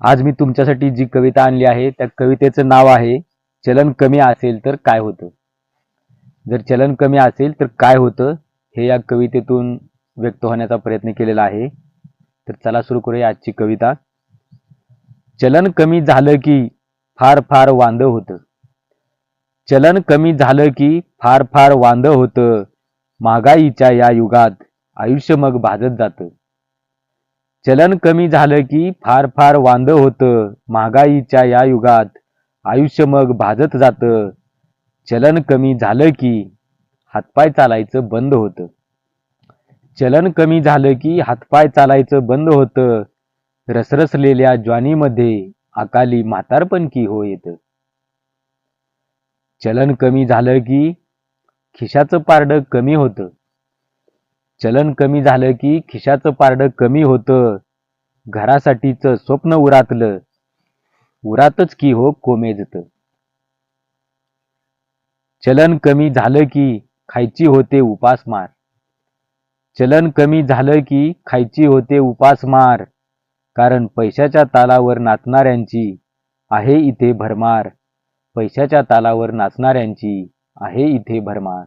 आज मी तुमच्यासाठी जी कविता आणली आहे त्या कवितेचं नाव आहे चलन कमी असेल तर काय होतं? जर चलन कमी असेल तर काय होतं? हे या कवितेतून व्यक्त होण्याचा प्रयत्न केलेला आहे. तर चला सुरू करूया आजची कविता. चलन कमी झालं की फार फार वांद होतं. चलन कमी झालं की फार फार वांद होतं. महागाईच्या या युगात आयुष्य मग भाजत जातं. चलन कमी झालं की फार फार वांद होतं. महागाईच्या या युगात आयुष्य मग भाजत जातं. चलन कमी झालं की हातपाय चालायचं बंद होतं. चलन कमी झालं की हातपाय चालायचं बंद होतं. रसरसलेल्या ज्वानीमध्ये अकाली म्हातारपण की हो येतं. चलन कमी झालं की खिशाचं पारडं कमी होतं. चलन कमी झालं की खिशाचं पारडं कमी होतं. घरासाठीचं स्वप्न उरातलं. उरातच की हो कोमेजत. चलन कमी झालं की खायची होते उपासमार चलन कमी झालं की खायची होते उपासमार कारण पैशाच्या तालावर नाचणाऱ्यांची आहे इथे भरमार. पैशाच्या तालावर नाचणाऱ्यांची आहे इथे भरमार.